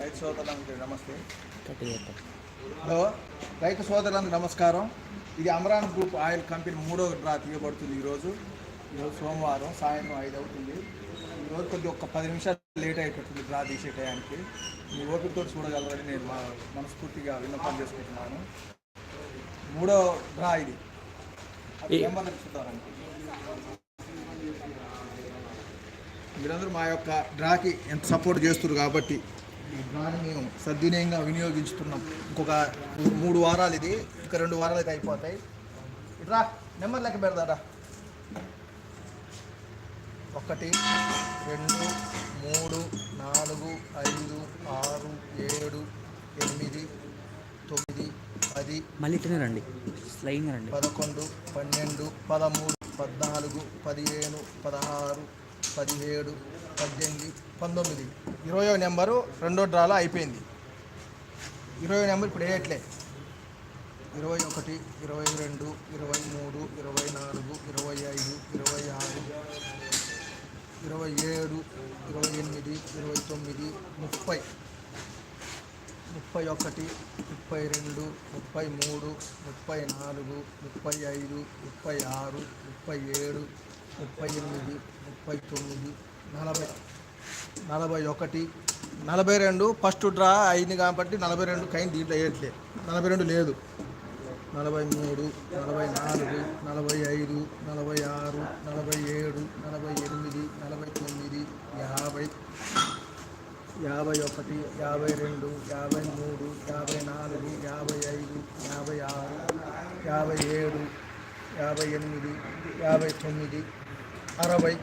రైతు సోదరులందరికీ నమస్తే. హలో రైతు సోదరులందరికీ నమస్కారం. ఇది అమరాన్ గ్రూప్ ఆయిల్ కంపెనీ మూడో డ్రా తీయబడుతుంది ఈరోజు. ఈరోజు సోమవారం సాయంత్రం ఐదు అవుతుంది. ఈరోజు కొద్దిగా ఒక పది నిమిషాలు లేట్ అయిపోతుంది డ్రా తీసే టయానికి మీ ఓపికతో చూడగలరని నేను మా మనస్ఫూర్తిగా విన్నపం చేసుకుంటున్నాను. మూడో డ్రా ఇది. నెంబర్లకు చూద్దామండి మీరందరూ మా యొక్క డ్రాకి ఎంత సపోర్ట్ చేస్తున్నారు కాబట్టి ఈ డ్రాని మేము సద్వినియంగా వినియోగించుతున్నాం. ఇంకొక మూడు వారాలు ఇది ఇంకా రెండు వారాలు అయితే అయిపోతాయి. ఇట్రా నెంబర్ లెక్క పెడదాడా ఒకటి రెండు మూడు నాలుగు ఐదు ఆరు ఏడు ఎనిమిది తొమ్మిది పది మళ్ళీ ఇట్లనే రండి. లైన్గా రండి. పదకొండు పన్నెండు పదమూడు పద్నాలుగు పదిహేను పదహారు పదిహేడు పద్దెనిమిది పంతొమ్మిది. ఇరవయో నెంబరు రెండో డ్రాలో అయిపోయింది. ఇరవై నెంబర్ ఇప్పుడు వేయట్లే ఇరవై ఒకటి ఇరవై రెండు ఇరవై మూడు ఇరవై నాలుగు ఇరవై ఐదు ఇరవై ఆరు ఇరవై ఏడు ఇరవై ఎనిమిది ఇరవై తొమ్మిది ముప్పై. ముప్పై ఒకటి ముప్పై రెండు ముప్పై మూడు ముప్పై నాలుగు ముప్పై ఐదు ముప్పై ఆరు ముప్పై ఏడు ముప్పై ఎనిమిది ముప్పై తొమ్మిది నలభై నలభై ఒకటి నలభై రెండు ఫస్ట్ డ్రా అయింది కాబట్టి నలభై రెండు కైన్ దీంట్లో వేయట్లేదు నలభై రెండు లేదు. నలభై మూడు నలభై నాలుగు నలభై ఐదు నలభై ఆరు నలభై ఏడు నలభై ఎనిమిది నలభై తొమ్మిది యాభై యాభై ఒకటి యాభై రెండు యాభై మూడు యాభై నాలుగు యాభై ఐదు యాభై ఆరు యాభై ఏడు యాభై ఎనిమిది యాభై తొమ్మిది అరవై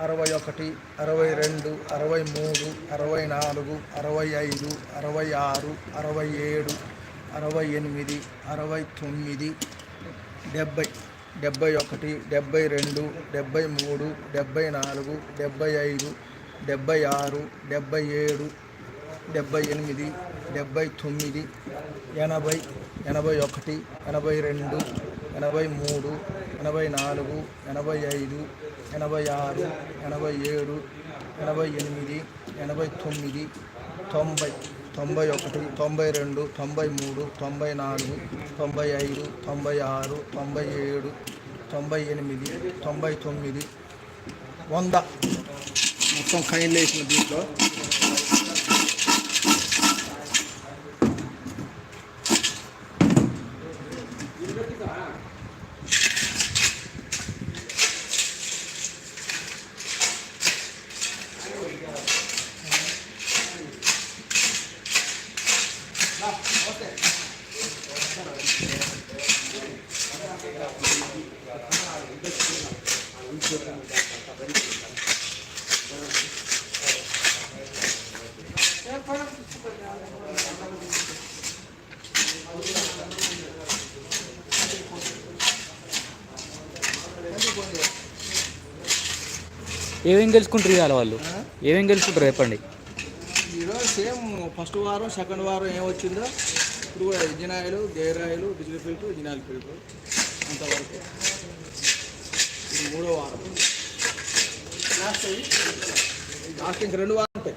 అరవై ఒకటి అరవై రెండు అరవై మూడు అరవై నాలుగు అరవై ఐదు అరవై ఆరు అరవై ఏడు అరవై ఎనిమిది అరవై తొమ్మిది డెబ్బై డెబ్బై ఒకటి డెబ్బై రెండు డెబ్బై మూడు డెబ్బై నాలుగు డెబ్బై ఐదు డెబ్బై ఆరు డెబ్బై ఏడు డెబ్బై ఎనిమిది డెబ్బై తొమ్మిది ఎనభై ఎనభై ఒకటి ఎనభై రెండు ఎనభై మూడు ఎనభై నాలుగు ఎనభై ఐదు ఎనభై ఆరు ఎనభై ఏడు ఎనభై ఎనిమిది ఎనభై తొమ్మిది తొంభై తొంభై ఒకటి తొంభై రెండు తొంభై మూడు తొంభై నాలుగు తొంభై ఐదు తొంభై ఆరు తొంభై ఏడు తొంభై ఎనిమిది తొంభై తొమ్మిది వంద. మొత్తం కైన్లు వేసిన దీంట్లో ఏమేం గెలుచుకుంటారు ఇవాళ వాళ్ళు? ఏమేం గెలుచుకుంటారు చెప్పండి. ఈరోజు సేమ్ ఫస్ట్ వారం సెకండ్ వారం ఏం వచ్చిందో? ఇప్పుడు కూడా engine oil gear oil diesel filter engine oil filter అంతవరకు మూడో వారం. లాస్ట్ అయ్యి లాస్ట్ ఇంక రెండు వారం ఉంటాయి.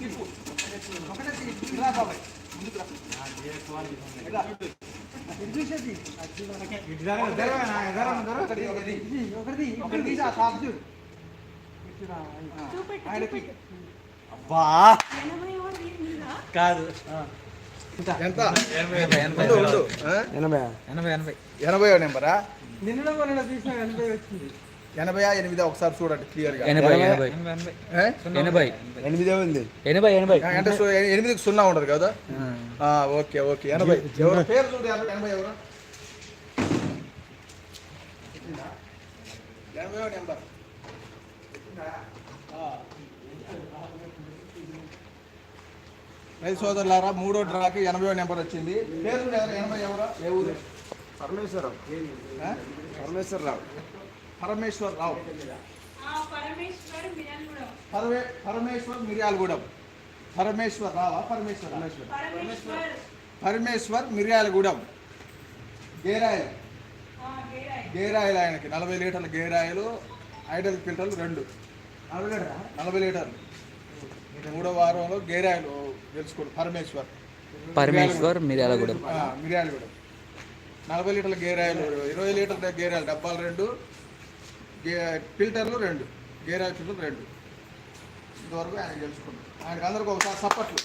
తిప్పు. ఒకటే. ఇలా బాబాయ్. ముందుకు రా. ఒకటి, ఒకటి. తీసి ఆ చూడు. ఆయనకి అబ్బా కాదు ఎంత ఎనభై ఎనభై? ఎనభై ఎనభై ఎనభై ఎనభై నెంబరా నిన్న తీసిన ఎనభై వచ్చింది ఎనభై ఎనిమిది ఒకసారి చూడండి క్లియర్గా. ఎనభై ఎనభై. ఎనిమిదే ఉంది. ఎనభై ఎనభై. అంటే సు- ఎనిమిదికి సున్నా ఉండదు కదా? ఆ, ఓకే ఓకే. ఎనభై. ఎవరు? పేరు చూడు ఎనభై ఎనభై ఎవరు? ఎనభై నెంబర్. రైతు సోదరులారా మూడో డ్రాకి ఎనభై నెంబర్ వచ్చింది. పేరు ఎనభై ఎవరు? ఏ ఊరు? పరమేశ్వరరావు? పరమేశ్వరరావు. పరమేశ్వర్ రావు పరమే పరమేశ్వర్ మిర్యాలగూడెం. పరమేశ్వర్? రావా పరమేశ్వర్. పరమేశ్వర్. పరమేశ్వర్ మిర్యాలగూడెం. గేరాయలు. గేరాయలు. ఆయనకి. నలభై లీటర్ల గేరాయలు ఐడల్ ఫిల్టర్లు రెండు. నలభై లీటర్లు. మూడో వారంలో గేరాయలు గెలుచుకోడు పరమేశ్వర్. పరమేశ్వర్ మిర్యాలగూడెం. ఆ, మిర్యాలగూడెం. నలభై లీటర్ల గేరాయలు ఇరవై లీటర్ల గేరాయలు డబ్బాలు రెండు. ఫిల్టర్లు రెండు గేరాయలు ఫిల్టర్లు రెండు. ఇంతవరకు ఆయన గెలుచుకున్నాడు. ఆయనకు అందరికి ఒకసారి సప్పట్లు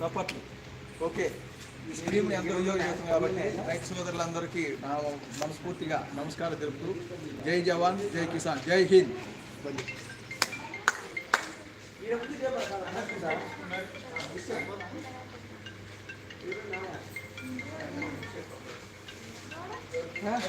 సప్పట్లు ఓకే. ఈ స్కీమ్ ఎంతో ఉపయోగపడుతుంది కాబట్టి రైతు సోదరులందరికీ నా మనస్ఫూర్తిగా నమస్కారం తెలుపుతూ జై జవాన్ జై కిసాన్ జై హింద్. Ah.